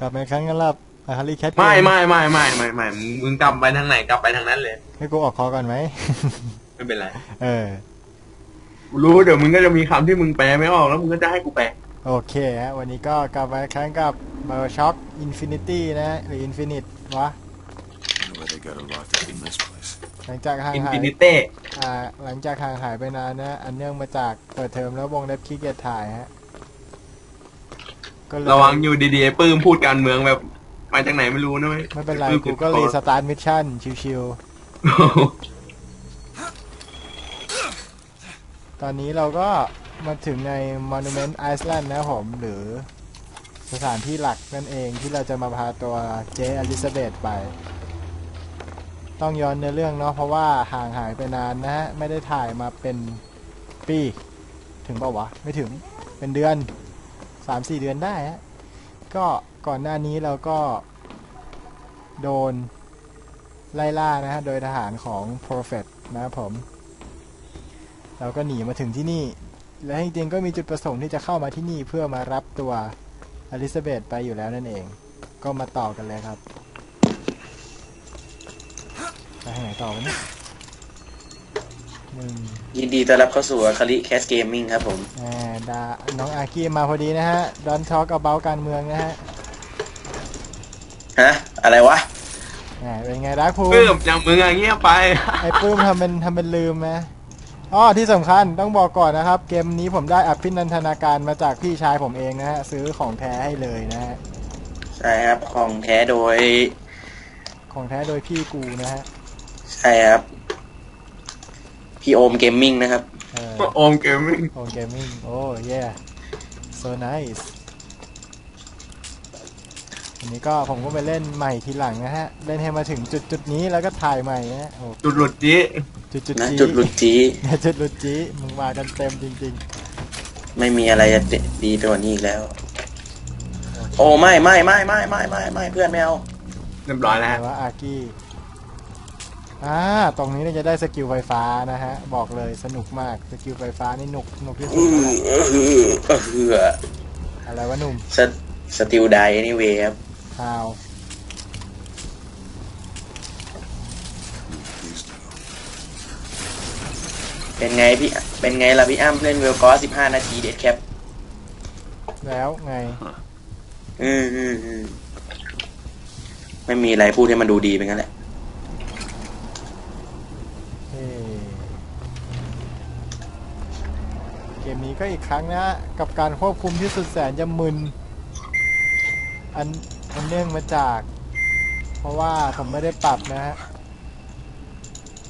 กลับมาอีกครั้งกันลับอาคาริแคทไม่ไม่ไม่ไม่ไม่ไม่มึงมึงกลับไปทางไหนกลับไปทางนั้นเลย ให้กูออกคอก่อนไหม ไม่เป็นไร เออกูรู้เดี๋ยวมึงก็จะมีคำที่มึงแปลไม่ออกแล้วมึงก็จะให้กูแปล โอเคฮะวันนี้ก็กลับมาอีกครั้งกับ Bioshock Infinity นะหรือ Infinite วะ know where they got it locked up in this place. หลังจากห่างอินหาฟิยนิเต้ อ่าหลังจากห่างหายไปนานนะ อันเนื่องมาจากเปิดเทอมแล้ววงเล็บขี้เกียจถ่ายฮะ ก็เลยระวังอยู่ดีๆไอ้ปื้มพูดการเมืองแบบมาจากไหนไม่รู้นะเว้ยไม่เป็นไรปื้มกูก็รีสตาร์ทมิชชั่นชิวๆ ตอนนี้เราก็มาถึงใน Monument Island นะครับผม หรือสถานที่หลักนั่นเองที่เราจะมาพาตัวเจอลิซาเบธไป ต้องย้อนเนื้อเรื่องเนาะเพราะว่าห่างหายไปนานนะฮะ ไม่ได้ถ่ายมาเป็นปี ถึงเปล่าวะ ไม่ถึงเป็นเดือน 3-4เดือนได้ฮะก็ก่อนหน้านี้เราก็โดนไล่ล่านะฮะโดยทหารของ Prophet นะครับผม เราก็หนีมาถึงที่นี่ และจริงๆก็มีจุดประสงค์ที่จะเข้ามาที่นี่เพื่อมารับตัวอลิซาเบธไปอยู่แล้วนั่นเอง ก็มาต่อกันเลยครับ ไปทางไหนต่อวะเนี่ย หนึ่งยินดีต้อนรับเข้าสู่คาริแคสเกมมิ่งครับผมแหมดาน้องอาคีมาพอดีนะฮะดอนทอ k กับเบาการเมืองนะฮะฮะ อะไรวะแหมเป็นไงรักภูมิปื้มอย่างมึงอะเงียบไป ไอ้ปื้มทำเป็นทำเป็นลืมไหมอ๋อที่สำคัญต้องบอกก่อนนะครับ เกมนี้ผมได้อภินันทนาการมาจากพี่ชายผมเองนะฮะซื้อของแท้ให้เลยนะฮะใช่ครับ ของแท้โดย ของแท้โดยพี่กูนะฮะ ใช่ครับ พี่โอมเกมมิ่งนะครับเออโอมเกมมิ่งโอเกมมิ่งโอ้ yeah so nice อันนี้ก็ผมก็ไปเล่นใหม่ทีหลังนะฮะ เล่นให้มาถึงจุดจุดๆนี้แล้วก็ถ่ายใหม่นะฮะโอ้จุดหลุดจีจุดจุดนะจีจุดหลุดจีเนี่ยจุดหลุดจีมึงมากันเต็มจริงไม่มีอะไรจะดีไปกว่านี้อีกแล้ว โอ้ไม่ไม่ไม่ไม่ไม่ไม่ไม่เพื่อนไม่เอาเรียบร้อยๆแล้วแต่ฮะว่าอากี้ อ่าตรงนี้เนี่ยจะได้สกิลไฟฟ้านะฮะ บอกเลยสนุกมากสกิลไฟฟ้านี่หนุกหนุกที่สุอืดอเออหือเออหืออะไรวะหนุ่มสสติลไดนี่เวครับฮาว Please no. เป็นไงพี่ เป็นไงล่ะพี่อ้ำเล่นเวลกอสิบห้านาทีเด็ดแคปแล้วไงอืมอืมอืมไม่มีอะไรพูดให้มันดูดีเป็นงั้นแหละ เฮ้เกม นี้ก็อีกครั้งนะฮะกับการควบคุมที่สุดแสนจะมึนอันอันเนื่องมาจาก เพราะว่าผมไม่ได้ปรับนะฮะ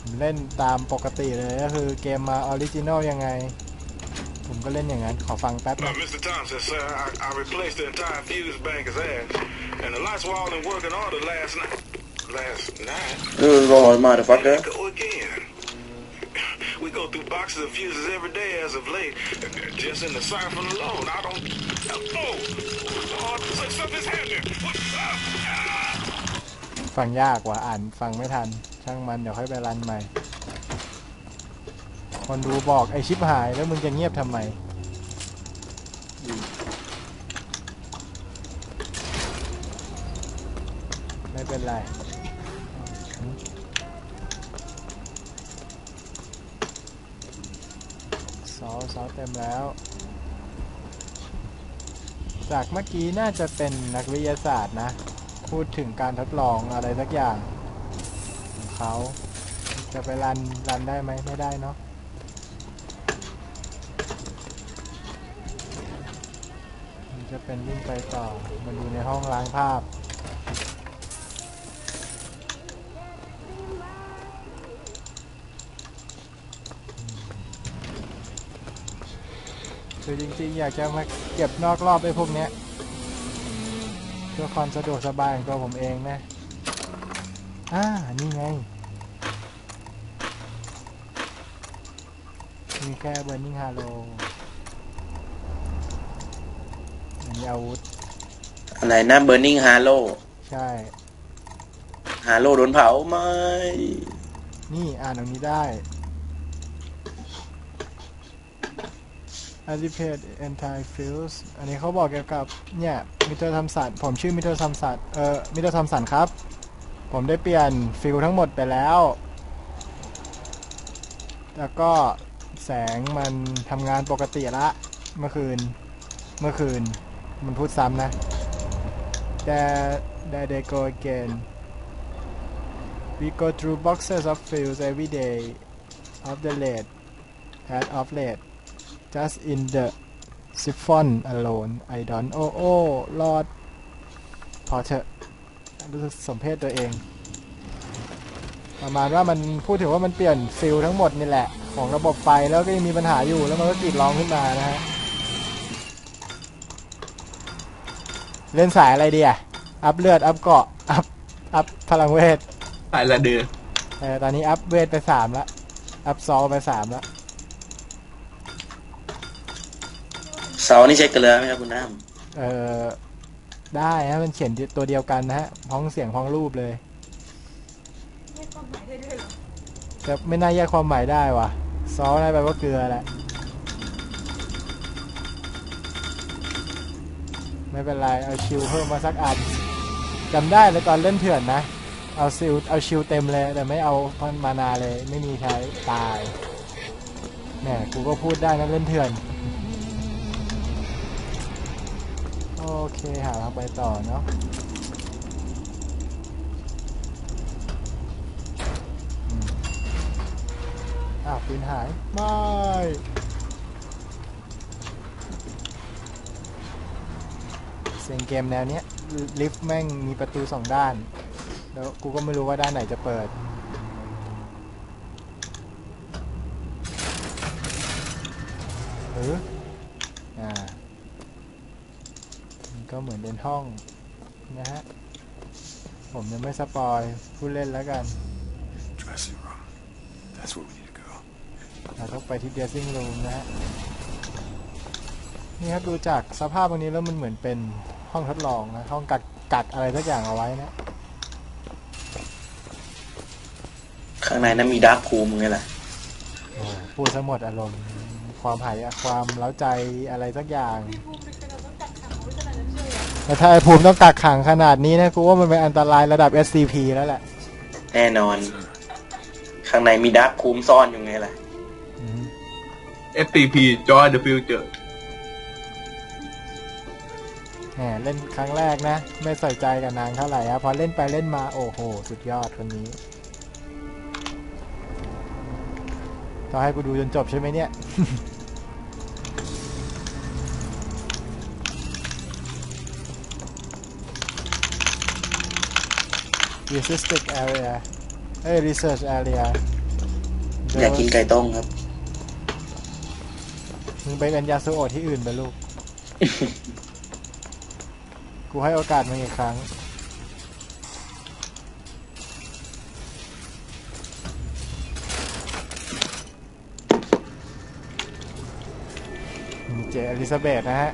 ผมเล่นตามปกติเลยก็คือเกมมาออริจินอลยังไง ผมก็เล่นอย่างนั้น ขอฟังแป๊บ Uh, นะ Mr. Thompson, sir, I, I replaced the entire fuse bank as asked, and the lights were all in working order last night. Last night? เออรอมาเดอะฟักเกอ Here ร์ we go again. Go through boxes of fuses every day as of late. Just in the siphon alone, I don't. Oh, oh, so- something's happening. What? Ah, ฟังยากกว่าอ่านฟังไม่ทัน ช่างมันเดี๋ยวค่อยไปรันใหม่ คนดูบอกไอชิปหายแล้วมึงจะเงียบทำไม ไม่เป็นไร ซอซอเต็มแล้ว จากเมื่อกี้น่าจะเป็นนักวิทยาศาสตร์นะ พูดถึงการทดลองอะไรสักอย่างของเขา จะไปรัน รันได้ไหมไม่ได้เนาะจะเป็นวิ่งไปต่อมันอยู่ในห้องล้างภาพ คือจริงๆ อยากจะมาเก็บนอกรอบไอ้พวกเนี้ยเพื่อความสะดวกสบายของตัวผมเองนะอ่านี่ไง มีแค่เบ r ร์นิ g งฮาโลมีอาวุธ อะไรนะเบ r ร์ i ิ g งฮาโลใช่ ฮาโลโดนเผาไหมนี่อ่านตรงนี้ได้ a d i p a t anti fuse อันนี้เขาบอกเกี่ยวกับเนี่ยมิเตอร์ทำสันผมชื่อมิเตอร์ทำสันเอ่อมิเตอร์ทำสันครับ ผมได้เปลี่ยนฟิลทั้งหมดไปแล้ว แล้วก็แสงมันทำงานปกติละเมื่อคืนเมื่อคืนมันพูดซ้ำนะ แต่ได้ได้ go again we go through boxes of fields every day of the late as of late just in the siphon alone I don't oh oh Lord พอเถอะ รู้สึกสมเพศตัวเอง ประมาณว่ามันพูดถึงว่ามันเปลี่ยนฟิลทั้งหมดนี่แหละ ของระบบไฟแล้วก็ยังมีปัญหาอยู่แล้วมันก็กรีดร้องขึ้นมานะฮะ เล่นสายอะไรดีอะอัพเลือด อัพเกาะ อัพ อัพพลังเวท สายละเดือเออตอนนี้อัพเวทไปสามละ อัพซอลไปสามละ เสานี่ใช้เกลือไหมครับคุณน้เออได้ฮะมันเขียนตัวเดียวกันนะฮะพ้องเสียงพ้องรูปเลยแต่ไม่น่าแยกความหมายได้ว่ะซอลน่าแปลว่าเกลือแหละไม่เป็นไรเอาชิลเพิ่มมาสักอันจำได้เลยตอนเล่นเถื่อนนะ เอาซิลเอาชิลเต็มเลย แต่ไม่เอาพันมานาเลย ไม่มีใช้ตายแหมกูก็พูดได้นะเล่นเถื่อน โอเคหาทางไปต่อเนาะอ้าวปืนหาย ไม่เสียงเกมแนวเนี้ยลิฟต์แม่งมีประตูสองด้าน แล้วกูก็ไม่รู้ว่าด้านไหนจะเปิดหรืออ่า ก็เหมือนเป็นห้องนะฮะ ผมยังไม่สปอยผู้เล่นแล้วกัน Dressing room. That's where we need to go. เราต้องไปที่ dressing room นะฮะ นี่ครับดูจากสภาพตรงนี้แล้วมันเหมือนเป็นห้องทดลองนะ ห้องกักกักอะไรสักอย่างเอาไว้นะำข้างในนั้นมีดาร์คคูมไงล่ะโอ้พูดซะหมดอารมณ์ ความหายความเล้าใจอะไรสักอย่าง แต่ถ้าไอ้ภูมิต้องกักขังขนาดนี้นะกูว่ามันเป็นอันตรายระดับ SCP แล้วแหละแน่นอน ข้างในมีดาร์คคูมซ่อนอยู่ไงล่ะอืม SCP Joy the Future แหมเล่นครั้งแรกนะ ไม่ใส่ใจกับนางเท่าไหร่อะพอเล่นไปเล่นมาโอ้โห สุดยอดคนนี้ต้องให้กูดูจนจบใช่ไหมเนี่ย Resistic area เอ้ย research area อยากกินไก่ต้มครับ มึงไปเป็นยาสูโอะที่อื่นไปลูก กูให้โอกาสมึงอีกครั้ง เจอลิซาเบธนะฮะ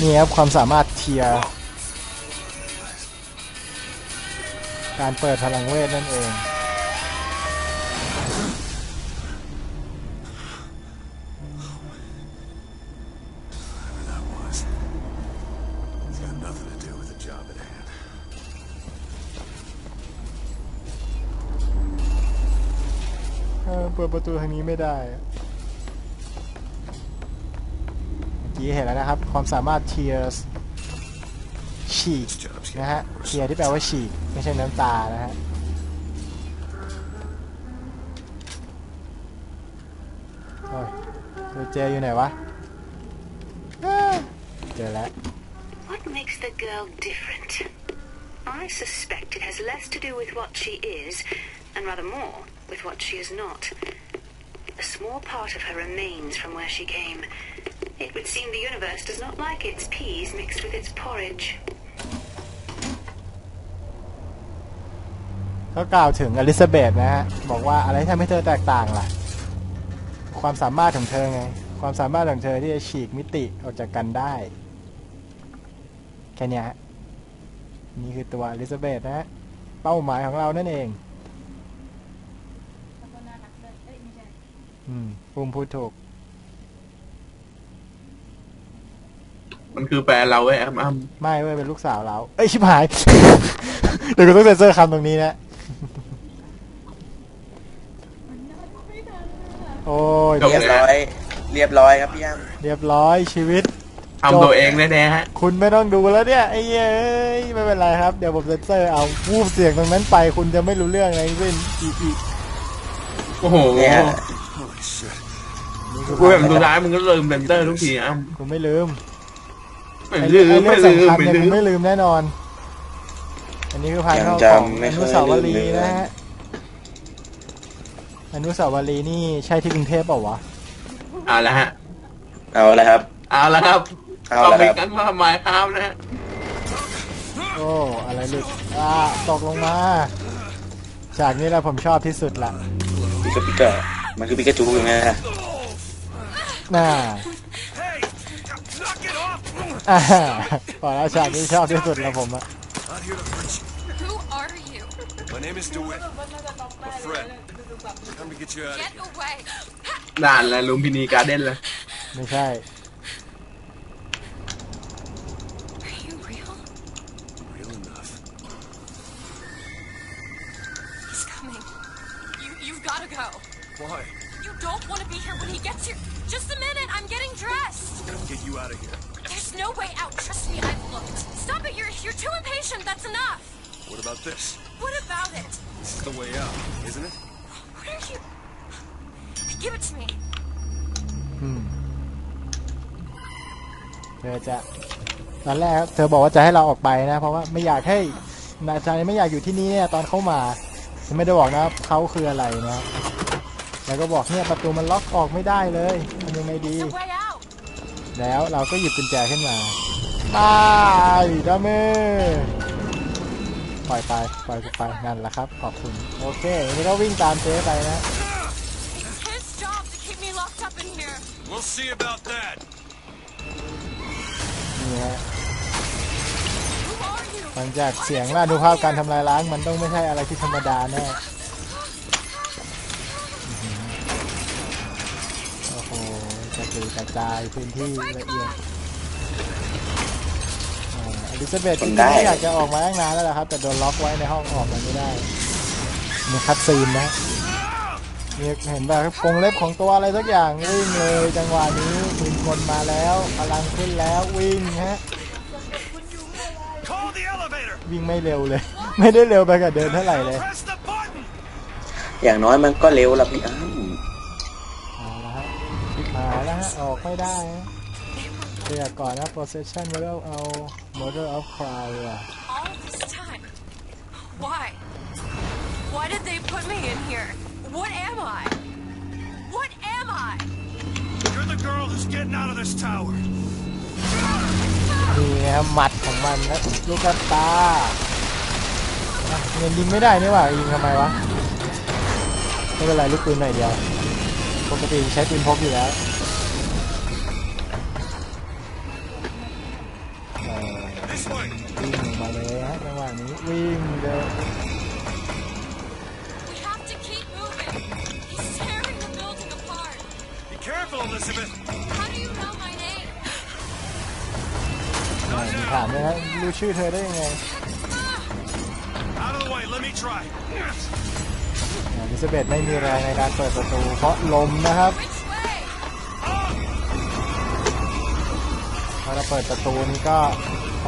นี่ครับความสามารถเทียร์การเปิดพลังเวทนั่นเองเออเปิดประตูทางนี้ไม่ได้ กี้เห็นแล้วนะครับ ความสามารถเทียร์ฉีกนะฮะเทียร์ที่แปลว่าฉีกไม่ใช่น้ำตานะฮะโอ้ยตัวเจอยู่ไหนวะเจอแล้ว What makes the girl different? I suspect it has less to do with what she is, and rather more with what she is not. A small part of her remains from where she came. It would seem the universe does not like its peas mixed with its porridge. ก็กล่าวถึงอลิซาเบธนะฮะ บอกว่าอะไรทำให้เธอแตกต่างล่ะ ความสามารถของเธอไง ความสามารถของเธอที่จะฉีกมิติออกจากกันได้ แค่เนี้ยฮะ นี่คือตัวอลิซาเบธนะฮะ เป้าหมายของเรานั่นเองอืมภูมิพูดถูก มันคือแฟนเราเว้ยแอมอ้ำไม่เว้ยเป็นลูกสาวเรา เอ้ยชิบหาย เดี๋ยวกูต้องเซ็นเซอร์คำตรงนี้นะ โอ้ยเรียบร้อย เรียบร้อยครับพี่อ้ำเรียบร้อยชีวิต ทำตัวเองแน่ๆฮะ คุณไม่ต้องดูแล้วเนี่ยไอ้เย้ยไม่เป็นไรครับ เดี๋ยวผมเซ็นเซอร์เอาวูบเสียงตรงนั้นไป คุณจะไม่รู้เรื่องอะไรทั้งสิ้นอีอีโอ้โห Holy เนี่ย shit. กูแบบสุดท้ายมึงก็ลืมเบนเตอร์ทุกทีอ้ำคุณไม่ลืม ไม่ไอ้ลืมไอ้ไม่เรื่องลืมสำคัญไม่เนี่ยลืคุณมไม่ลืมแน่นอน อันนี้คือภายนอกยังของจำไม่อเคยนุสาวรีลืย์มเลยนะฮะอนุสาวรีย์นี่ใช่ที่กรุงเทพเปล่าวะเอาละฮะ เอาละครับ เอาละครับเอาต้องละมีครับกันมาหมายครับนะฮะโอ้อะไรหลุดอ่าตกลงมาจากนี้แหละผมชอบที่สุดละปิกาปิกามันคือปิกาจูใช่ไหมฮะน่า Hey, knock it off! อ่าพอแล้วฉากนี้ชอบที่สุดแล้วผมอะ Not here to hurt you. Who are you? My name is DeWitt. My friend. Come to get you out of Get here. away! ด่านและลุมพินีการ์เด้นเลย ไม่ใช่ Are you real? Real enough. He's coming. You you've gotta go. Why? You don't want to be here when he gets here. Just a minute, I'm getting dressed. Come get you out of here. There's no way out. Trust me, I've looked. Stop it, you're you're too impatient. That's enough. What about this? What about it? This is the way out, isn't it? What are you? Give it to me. อืมเธอจะตอนแรกเธอบอกว่าจะให้เราออกไปนะ เพราะว่าไม่อยากให้นาจายไม่อยากอยู่ที่นี่เนี่ยตอนเข้ามาไม่ได้บอกนะเขาคืออะไรนะแล้วก็บอกเนี่ยประตูมันล็อกออกไม่ได้เลยทำยังไงดี แล้วเราก็หยิบกุญแจขึ้นมาตายดาเมปล่อยไปปล่อยไปนั่นแหละครับ ขอบคุณ โอเคอันนี้ก็วิ่งตามเจ๊ไปนะ It's his job to keep me locked up in here. We'll see about that. นี่ฮะ Who are you? หลังจากเสียงและอนุภาพการทำลายล้างมันต้องไม่ใช่อะไรที่ธรรมดาแน่อื้อหือโอ้โห กระจุยกระจายพื้นที่ละเอียดอ่าอลิซาเบธจริงๆไม่อยากจะออกมาตั้งนานแล้วล่ะครับ แต่โดนล็อกไว้ในห้องออกมาไม่ได้มีคัดซีนนะมีเห็นแบบกรงเล็บของตัวอะไรสักอย่างวิ่งเลยจังหวะนี้มีคนมาแล้วพลังขึ้นแล้ววิ่งฮะ Call the elevator! วิ่งไม่เร็วเลย ไม่ได้เร็วไปกับเดินเท่าไหร่เลย Press the button! อย่างน้อยมันก็เร็วละพี่อ้ำเออกไม่ได้ฮะเรียกก่อนนะ possession แล้วก็เอา murder of crown อะ All this time. Why? Why did they put me in here? What am I? What am I? You're the girl who's getting out of this tower. นี่ฮะหมัดของมันนะลูกกระตาอะเงินยิงไม่ได้นี่หว่ายิงทำไมวะไม่เป็นไรลูกปืนหน่อยเดียวปกติใช้ปืนพกอยู่แล้ว นี้วิ่งเดิน We have to keep moving. He's tearing the building apart. Be careful, Elizabeth! How do you know my name? อ่ามีถามด้วยนะรู้ชื่อเธอได้ยังไง Out of the way, let me try. อลิซาเบธไม่มีแรงในการเปิดประตูเพราะลมนะครับ Which way? พอเราเปิดประตูนี้ก็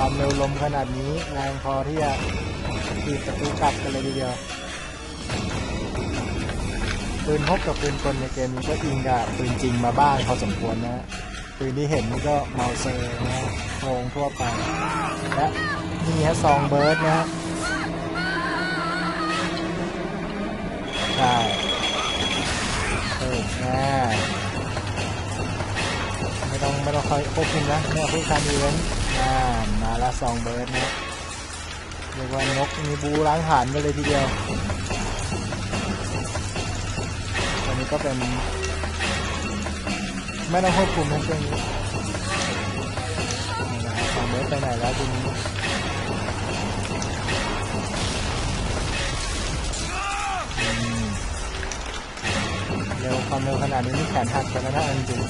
ความเร็วลมขนาดนี้แรงพอที่จะปิดประตูกลับกันเลยทีเดียวปืนพกกับปืนกลในเกมนี้ก็อิงกับปืนจริงมาบ้างพอสมควรนะปืนที่เห็นนี่ก็เมาเซอร์นะฮะโงทั่วไปและนี่ฮะซองเบิร์ดนะฮะใช่เออแน่ไม่ต้องไม่ต้องคอยควบคุมนะเนี่ยผู้การอีเวนต์ อ่ามาละซองเบิร์ดนะเรียกว่านกมีบูล้างผ่านกันเลยทีเดียวอันนี้ก็เป็นไม่ต้องควบคุมนะช่วงนี้นี่นะครับซองเบิร์ดไปไหนแล้วทีนี้เร็วความเร็วขนาดนี้นี่แขนหักไปแล้วนะเอาจริง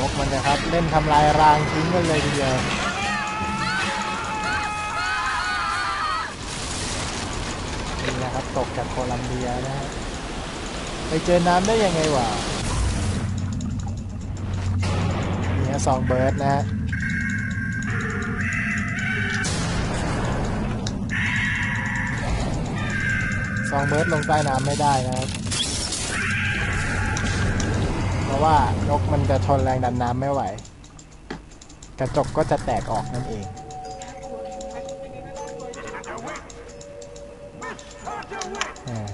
นกมันนะครับ เล่นทำลายรางทิ้งกันเลยทีเดียวนี่นะครับตกจากโคลัมเบียนะฮะไปเจอน้ำได้ยังไงวะนี่ฮะซองเบิร์ดนะฮะซองเบิร์ดลงใต้น้ำไม่ได้นะครับ เพราะว่านกมันจะทนแรงดันน้ำไม่ไหว กระจกก็จะแตกออกนั่นเอง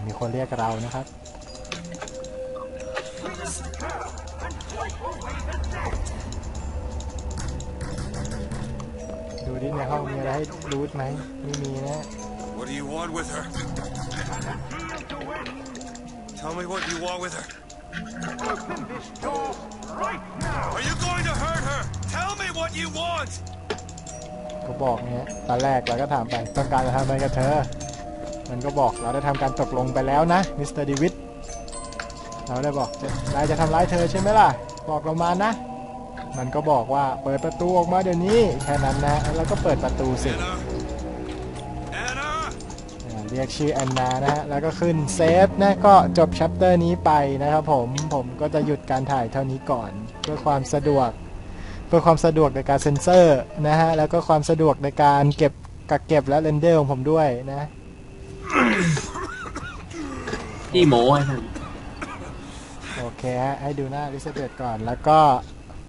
มีคนเรียกเรานะครับ ดูดิในห้องมีอะไรให้รูทไหมไม่มีนะ What do you want with her? Tell me what you want with her. Are you going to hurt her? Tell me what you want! ก็บอกเนี้ยตอนแรกเราก็ถามไปต้องการจะทำอะไรกับเธอ มันก็บอกเราได้ทำการตกลงไปแล้วนะมิสเตอร์ดีวิดเราได้บอกจะนายจะทำร้ายเธอใช่ไหมล่ะ บอกเรามานะ มันก็บอกว่าเปิดประตูออกมาเดี๋ยวนี้แค่นั้นนะแล้วก็เปิดประตูสิ Anna? Anna? อ่าเรียกชื่อแอนนานะฮะ แล้วก็ขึ้นเซฟนะก็จบชัปเตอร์นี้ไปนะครับผม ผมก็จะหยุดการถ่ายเท่านี้ก่อน เพื่อความสะดวก เพื่อความสะดวกในการเซ็นเซอร์นะฮะ แล้วก็ความสะดวกในการเก็บกักเก็บและเรนเดอร์ของผมด้วยนะที่โม้ไอ้ท่านโอเคฮะให้ดูหน้าลิซเบตก่อนแล้วก็